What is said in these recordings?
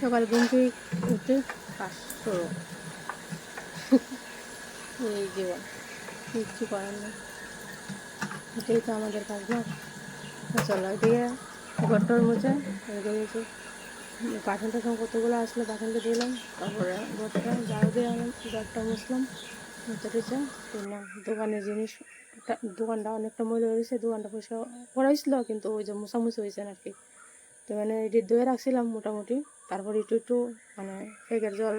সকাল ঘুম থেকে উঠে করো এই জীবন, কিচ্ছু করার নেই। এটাই তো আমাদের কাজ না। চলো দিয়ে ঘরটার মুছে রেখে দিয়েছি। পাঠান টাঠান কতগুলো আসলো পাঠানটা দিলাম তারপরে ঘরটা ঝাড়ু দিয়ে আনলাম ঘরটা মুছলাম। মুছে টুছে কিনা দোকানের জিনিস দোকানটা অনেকটা ময়লা হয়েছে, দোকানটা পয়সা করাইছিল কিন্তু ওই যে মোছামুছি হয়েছে আর কি তো মানে এটি ধুয়ে রাখছিলাম মোটামুটি। তারপর একটু একটু মানে ফেকের জল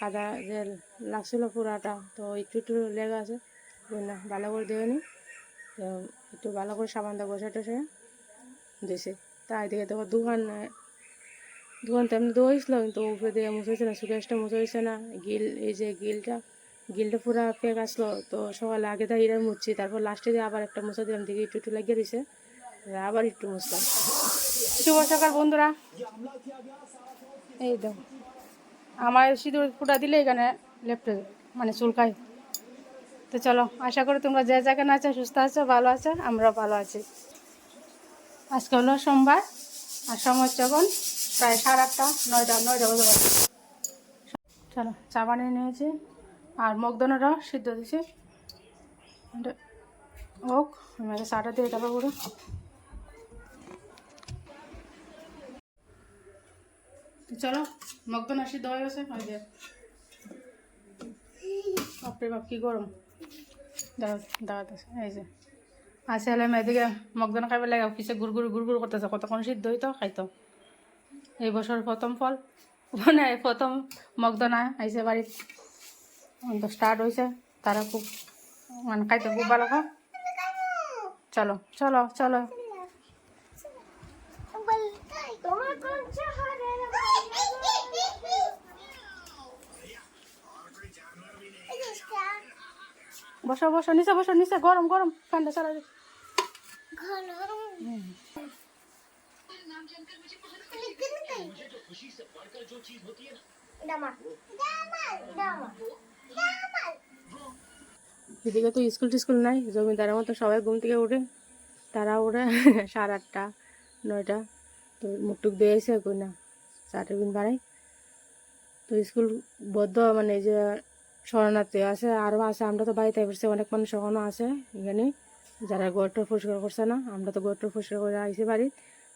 কাদা যে লাগছিল পুরাটা, তো একটু একটু লেগে আছে। না, ভালো করে দেবে নি। তো একটু ভালো করে সাবান দিয়ে বসে টসে। দিয়েছে তাই দিকে তো দোকান দোকান তো এমনি দৌড়ছিল কিন্তু উপরে দিয়ে মুছেছে না, সুকেশটা হয়েছে না। গিল, এই যে গিলটা গিলটা পুরা পেক আসলো। তো সকালে আগে এটা মুছছি, তারপর লাস্টে দিয়ে আবার একটা মুছে দিলাম দিকে একটু একটু লাগিয়ে দিছে আবার একটু মুছলাম। শুভ সকাল বন্ধুরা। এই তো আমার সিঁদুর ফুটা দিলে এখানে লেপটে মানে চুলকায়। তো চলো, আশা করি তোমরা যে জায়গায় আছো, সুস্থ আছো, ভালো আছো, আমরাও ভালো আছি। আজকে হলো সোমবার, আর সময় হচ্ছে প্রায় সাড়ে আটটা, নয়টা নয়টা বাজে। চলো, চা বানিয়ে নিয়েছি, আর মগদানাটাও সিদ্ধ এটা হোক আমি চাটা দিয়ে দেবো পুরো চলো মগদানা সিদ্ধ হয়ে গেছে ওই বাপরে বাপ, কি গরম। দাঁড়া দাঁড়াতেছে এই যে। আসে হলে এদিকে মগদানা খাইবে লাগে অফিসে গুড় গুড় গুড় গুড় করতেছে, কতক্ষণ সিদ্ধ হইতো খাইতো এই বছর প্রথম ফল। মানে প্রথম মগদানা আইসে বাড়িত তো স্টার্ট হয়েছে তারা খুব মানে খাইতে খুব ভালো খা চলো চলো চলো। বসো বসো, নিচে বসো, নিচে, গরম গরম ফ্যানটা চালা। এদিকে তো স্কুল টিস্কুল নাই, জমিদারের মতো সবাই ঘুম থেকে উঠে, তারা উঠে সাড়ে আটটা, নয়টা তো মুখটুক দিয়েছে কই না চারটে দিন বাড়াই তো স্কুল বদ্ধ মানে যে শরণার্থী আছে আরও আছে আমরা তো বাড়িতে বসে অনেক মানুষ এখনও আছে এখানে। যারা গোয়ারটোর পরিষ্কার করছে না আমরা তো গোয়ারটোর পরিষ্কার করে আইসি বাড়ি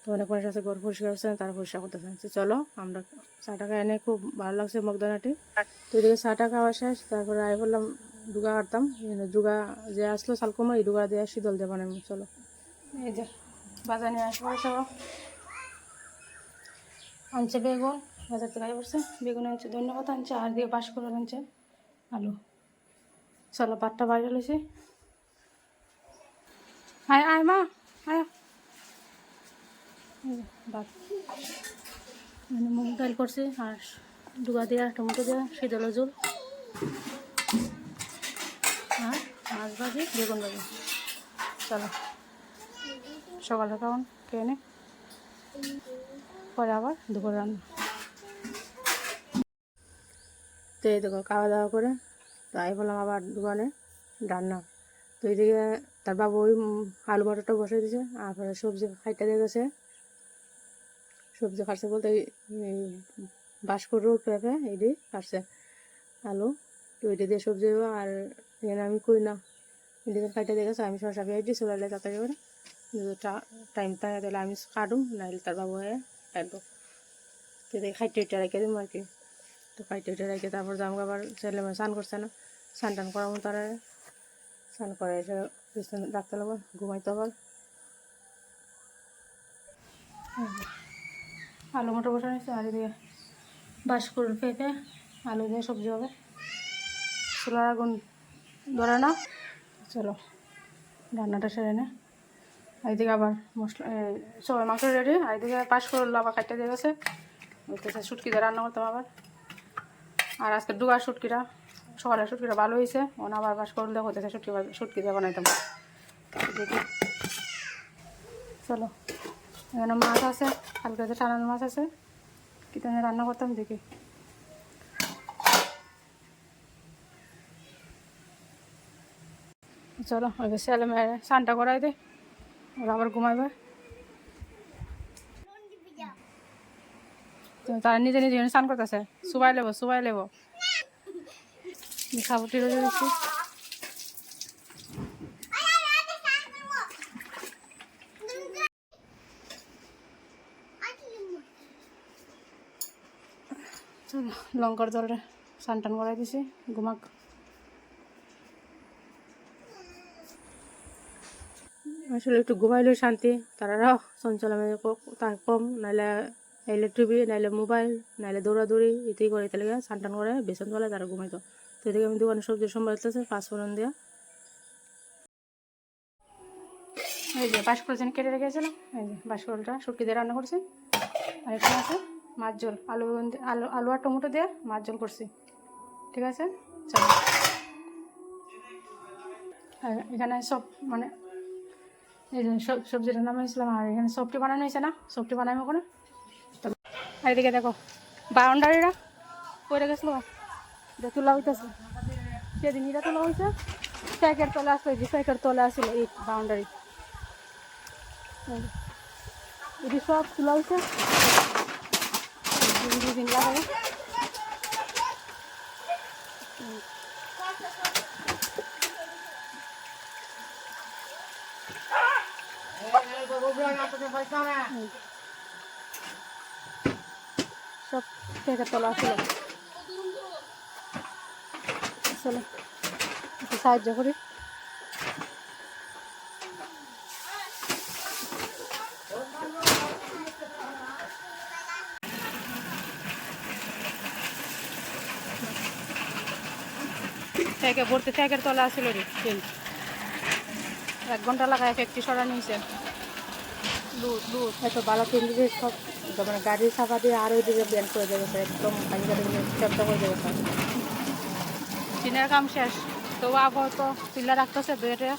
তো অনেক মানুষ আছে ঘর পরিষ্কার করছে না, তারা পরিষ্কার করতেছে তো চলো আমরা চা টাকা এনে খুব ভালো লাগছে মগদানাটি। তো এদিকে চা টাকা খাওয়া শেষ তারপরে আই বললাম ডুগা কাটতাম ডুগা যে আসলো শালকুমা এই ডুগা দিয়ে শীতল দিয়ে বানাবো চলো। এই যে বাজার নিয়ে আসব সব আনছে বেগুন, বাজার থেকে আই পড়ছে। বেগুন আনছে, ধন্যবাদ আনছে, আর দিয়ে বাস করে আনছে আলু। চলো, পাটটা বাইরে লইছি আয় আয় মা, আয়। মুগ ডাল করছি, আর ডুগা দিয়া, টমেটো দিয়া শীতল জল আর মাছ ভাজি, বেগুন ভাজি। চলো, সকালে খাওয়ান খেয়ে নে। পরে আবার দুপুর রান্না। তো এই দেখো, খাওয়া দাওয়া করে, তো আই বললাম আবার দোকানে রান্না। তো এইদিকে তার বাবু ওই আলু মটরটা বসে দিয়েছে, আর সবজি খাইতে দিয়ে গেছে। সবজি খাচ্ছে বলতে বাঁশকুড়ো পেঁপে এইটি খাচ্ছে আলু। তো ওইটা দিয়ে সবজি আর এখানে আমি কই না। এদিকে খাইতে দিয়ে গেছে, আমি শসা পেয়ে দিই চলে তাড়াতাড়ি করে। টাইম থাকে তাহলে আমি কাটুম, নাহলে তার বাবু হয়ে কাটবো তো এদিকে খাইতে উঠে রেখে কি। তো খাইতে উঠে রেখে তারপর জাম আবার ছেলে মেয়ে স্নান করছে না। স্নান টান করাবো তারা স্নান করে এসে বিছানা রাখতে লাগবো, ঘুমাইতে আবার আলু মটর বসে নিচ্ছে আর এদিকে বাঁশকুড় পেঁপে, আলু দিয়ে সবজি হবে। চুলার আগুন ধরে না চলো, রান্নাটা সেরে নে। এইদিকে আবার মশলা সবাই মাংস রেডি এদিকে পাশ করল, আবার কাটতে দিয়ে গেছে। ওইটাতে শুটকি দিয়ে রান্না করতাম আবার। আর আজকে ডুগার শুটকিটা, সকালের শুটকিটা ভালো হয়েছে। ওনা আবার বাস করলে হতেছে শুটকি শুটকি দিয়ে বানাইতাম। দেখি। চলো, এখানে মাছ আছে, কালকে যে টানানো মাছ আছে কি রান্না করতাম, দেখি। চলো, ওই ছেলে মেয়ে স্নানটা করাই দে। ওরা আবার ঘুমাইবে। তো তারা নিজে নিজে স্নান করতেছে। সুবাই লেবো সুবাই লেবো। সাবুটি রোজে দিচ্ছি লঙ্কার জলটা স্নান টান করাই দিছি, ঘুমাক। আসলে একটু ঘুমাইলে শান্তি। তারাও চঞ্চল আমি কম নাহলে নাইলে টিভি নাইলে মোবাইল, নাইলে দৌড়াদৌড়ি, এতেই করে তাহলে স্নান টান করে বেসন তোলা, তারা ঘুমাইতো। তো এদিকে আমি দোকানে সবজি সম্ভাবতেছে পাঁচ ফোড়ন দেওয়া এই যে বাসকরল কেটে রেখেছিলাম, এই যে বাসকরলটা শুটকি দিয়ে রান্না করছি। আর এখানে আছে মাছ ঝোল, আলু আলু আলু আর টমেটো দিয়ে মাছ ঝোল করছি। ঠিক আছে? চলো। আর এখানে সব মানে এই যে সব সবজিটা নামাইছিলাম আর এখানে সবটি বানানো হয়েছে না? সবটি বানাবো ওখানে আর এদিকে দেখো বাউন্ডারিরা পড়ে গেছিল। তোলা হইতেছে, সেদিন এটা তোলা হয়েছে প্যাকেট তলে আসলো যে প্যাকেট তলে আসলো, এই বাউন্ডারি এটি সব তোলা হয়েছে দিন লাগাবে প্যাকেট তলা আসলো চলো একটু সাহায্য করি। থেকে ভর্তি থেকে তলা আসছিল রে এক ঘণ্টা লাগায় একটি সরা নিয়েছে। লুট লুট এত ভালো তিন সব। মানে গাড়ি চাপা দিয়ে আরও দিকে ব্যান করে দেবে স্যার একদম পানি গাড়ি চেষ্টা করে দেবে স্যার টিনের কাম শেষ। তো আবহাওয়া তো পিল্লা রাখতেছে বেড়ে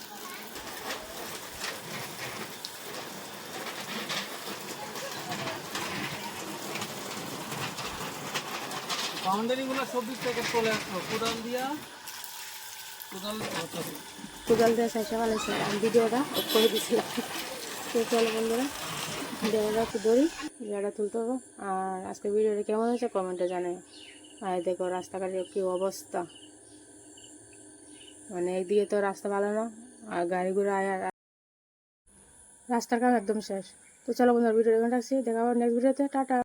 বাউন্ডারি গুলো চব্বিশ প্যাকেট চলে আসলো। কোদাল দিয়া কোদাল কোদাল দিয়ে শেষে ভালো ভিডিওটা করে চলো বন্ধুরা। একটু ধরি ভিডিওটা তুলতে হবে আর আজকে ভিডিওটা কেমন হয়েছে কমেন্টে জানাই আর দেখো রাস্তাঘাটের কি অবস্থা মানে একদিকে তো রাস্তা ভালো না আর গাড়ি ঘোড়া আয় রাস্তার কাম একদম শেষ তো চলো বন্ধুরা ভিডিও এখানে রাখছি দেখা নেক্সট ভিডিওতে টাটা